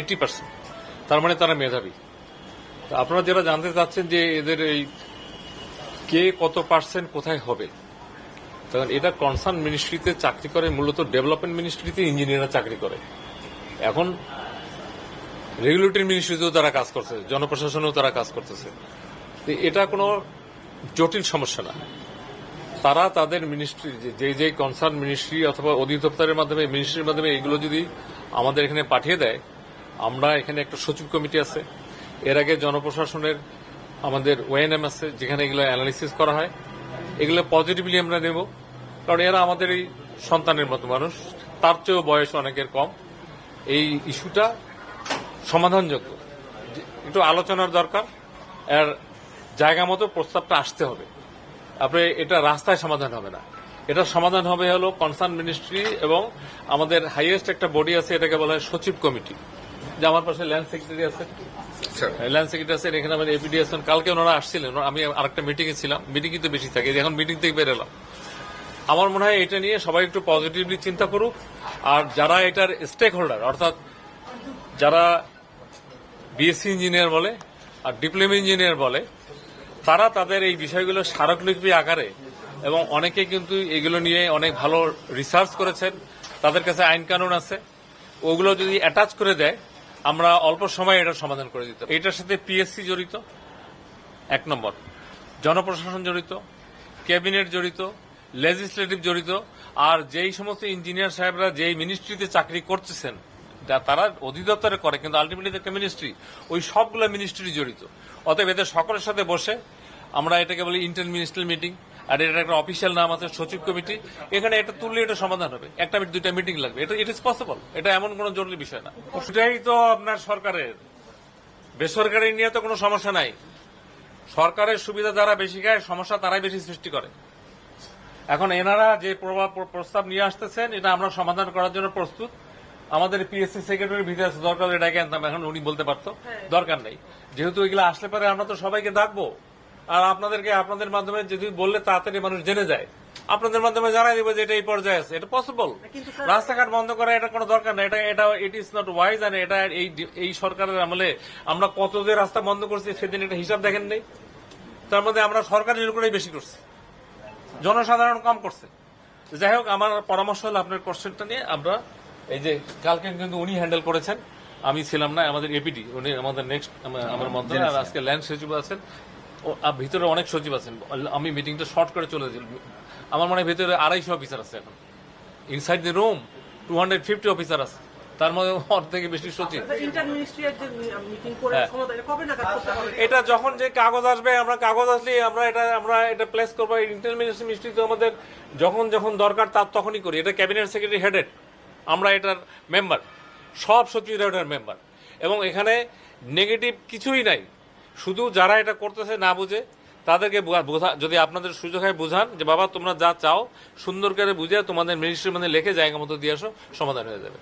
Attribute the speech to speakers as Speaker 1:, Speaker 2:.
Speaker 1: Eighty percent তার মানে তারা মেধাবী। আপনারা যারা জানতে চাচ্ছেন যে এদের এই কে কত পার্সেন্ট কোথায় হবে, তখন এটা কনসার্ন মিনিস্ট্রিতে চাকরি করে, মূলত ডেভেলপমেন্ট মিনিস্ট্রিতে ইঞ্জিনিয়াররা চাকরি করে। এখন রেগুলেটরি মিনিস্ট্রিতেও তারা কাজ করছে, জনপ্রশাসনেও তারা কাজ করতেছে। এটা কোনো জটিল সমস্যা না। তারা তাদের মিনিস্ট্রি যে যে কনসার্ন মিনিস্ট্রি অথবা অধিদপ্তরের মাধ্যমে মিনিস্ট্রির মাধ্যমে এগুলো যদি আমাদের এখানে পাঠিয়ে দেয় আমরা এখানে একটা সচিব কমিটি আছে। এর আগে জনপ্রশাসনের আমাদের ওএনএম আছে, যেখানে এগুলো অ্যানালিসিস করা হয়। এগুলো পজিটিভলি আমরা নেব, কারণ এরা আমাদের এই সন্তানের মতো মানুষ। তার চেয়েও বয়স অনেকের কম। এই ইস্যুটা সমাধানযোগ্য। একটু আলোচনার দরকার আর জায়গা মতো প্রস্তাবটা আসতে হবে। আপনি এটা রাস্তায় সমাধান হবে না। এটা সমাধান হবে হলো কনসার্ন মিনিস্ট্রি এবং আমাদের হাইয়েস্ট একটা বডি আছে, এটাকে বলা হয় সচিব কমিটি। যে আমার পাশে ল্যান্ড সেক্রেটারি আছে। ল্যান্ড সেক্রেটারি আছেন এখানে আমার এপিডি আছেন। কালকে ওনারা আসছিলেন। আমি আরেকটা মিটিং এ ছিলাম। মিটিং তো বেশি থাকে। এখন মিটিং থেকে বেরোলাম আমার মনে হয় এটা নিয়ে সবাই একটু পজিটিভলি চিন্তা করুক। আর যারা এটার স্টেক হোল্ডার অর্থাৎ যারা বিএসসি ইঞ্জিনিয়ার বলে আর ডিপ্লোমা ইঞ্জিনিয়ার বলে তারা তাদের এই বিষয়গুলো স্মারকলিপি আকারে এবং অনেকে কিন্তু এগুলো নিয়ে অনেক ভালো রিসার্চ করেছেন। তাদের কাছে আইন কানুন আছে। ওগুলো যদি অ্যাটাচ করে দেয় আমরা অল্প সময়ে এটার সমাধান করে দিতে এটার সাথে পিএসসি জড়িত, এক নম্বর। জনপ্রশাসন জড়িত, ক্যাবিনেট জড়িত লেজিসলেটিভ জড়িত, আর যেই সমস্ত ইঞ্জিনিয়ার সাহেবরা যেই মিনিস্ট্রিতে চাকরি করতেছেন তারা অধিদপ্তরে করে, কিন্তু আলটিমেটলি একটা মিনিস্ট্রি ওই সবগুলো মিনিস্ট্রি জড়িত। অতএব এদের সকলের সাথে বসে আমরা এটাকে বলি ইন্টার মিনিস্ট্রিয়াল মিটিং আর এটা একটা অফিসিয়াল নাম আছে সচিব কমিটি। এখানে এটা তুললে এটা সমাধান হবে। একটা মিনিট দুইটা মিটিং লাগবে। এটা ইট ইজ পসিবল এটা এমন কোনো জরুরি বিষয় না। সেটাই তো আপনার সরকারের। বেসরকারি নিয়ে তো কোনো সমস্যা নাই। সরকারের সুবিধা যারা বেশি খায় সমস্যা তারাই বেশি সৃষ্টি করে। এখন এনারা যে প্রভাব- প্রস্তাব নিয়ে আসতেছেন এটা আমরা সমাধান করার জন্য প্রস্তুত। আমাদের পিএসসি সেক্রেটারি ভিতরে আছে দরকার এটাকে আনতাম। এখন উনি বলতে পারতো। দরকার নেই। যেহেতু এগুলো আসলে পরে আমরা তো সবাইকে ডাকবো। আর আপনাদেরকে আপনাদের মাধ্যমে যদি বললে তাড়াতাড়ি মানুষ জেনে যায়। আপনাদের মাধ্যমে জানাই দিব যে এটা এই পর্যায়ে আছে। এটা পসিবল রাস্তাঘাট বন্ধ করা এটা কোনো দরকার নেই এটা এটা ইট ইজ নট ওয়াইজ আর এটা এই এই সরকারের আমলে আমরা কত যে রাস্তা বন্ধ করছি সেদিন এটা হিসাব দেখেন নেই। তার মধ্যে আমরা সরকারি লোকেরাই বেশি করছি। জনসাধারণ কম করছে। যাই হোক আমার পরামর্শ হলো আপনার কোশ্চেনটা নিয়ে আমরা এই যে কালকে কিন্তু উনি হ্যান্ডেল করেছেন। আমি ছিলাম না আমাদের এপিডি উনি আমাদের নেক্সট আমার মন্ত্রী আর আজকে ল্যান্ড সচিব আছেন। ভিতরে অনেক সচিব আছেন। আমি মিটিংটা শর্ট করে চলে যাই। আমার মনে হয় ভিতরে আড়াইশো অফিসার আছে এখন। Inside the room two hundred fifty officer আছে। তার মধ্যে অর্ধেকে বেশি সচিব।
Speaker 2: মিটিং করে
Speaker 1: হ্যাঁ।
Speaker 2: এটা
Speaker 1: যখন যে কাগজ আসবে আমরা কাগজ আসলে আমরা এটা আমরা এটা প্লেস করব। ইন্টার মিনিস্ট্রি তো আমাদের যখন যখন দরকার তার তখনই করি। এটা ক্যাবিনেট সেক্রেটারি হেডেড আমরা এটার মেম্বার সব সচিবরা এটার মেম্বার এবং এখানে নেগেটিভ কিছুই নাই। শুধু যারা এটা করতেছে না বুঝে, তাদেরকে বোঝা- যদি আপনাদের সুযোগ হয় বুঝান যে, বাবা, তোমরা যা চাও সুন্দর করে বুঝে তোমাদের মিনিস্ট্রি মানে লেখে জায়গা মতো দিয়ে আসো, সমাধান হয়ে যাবে।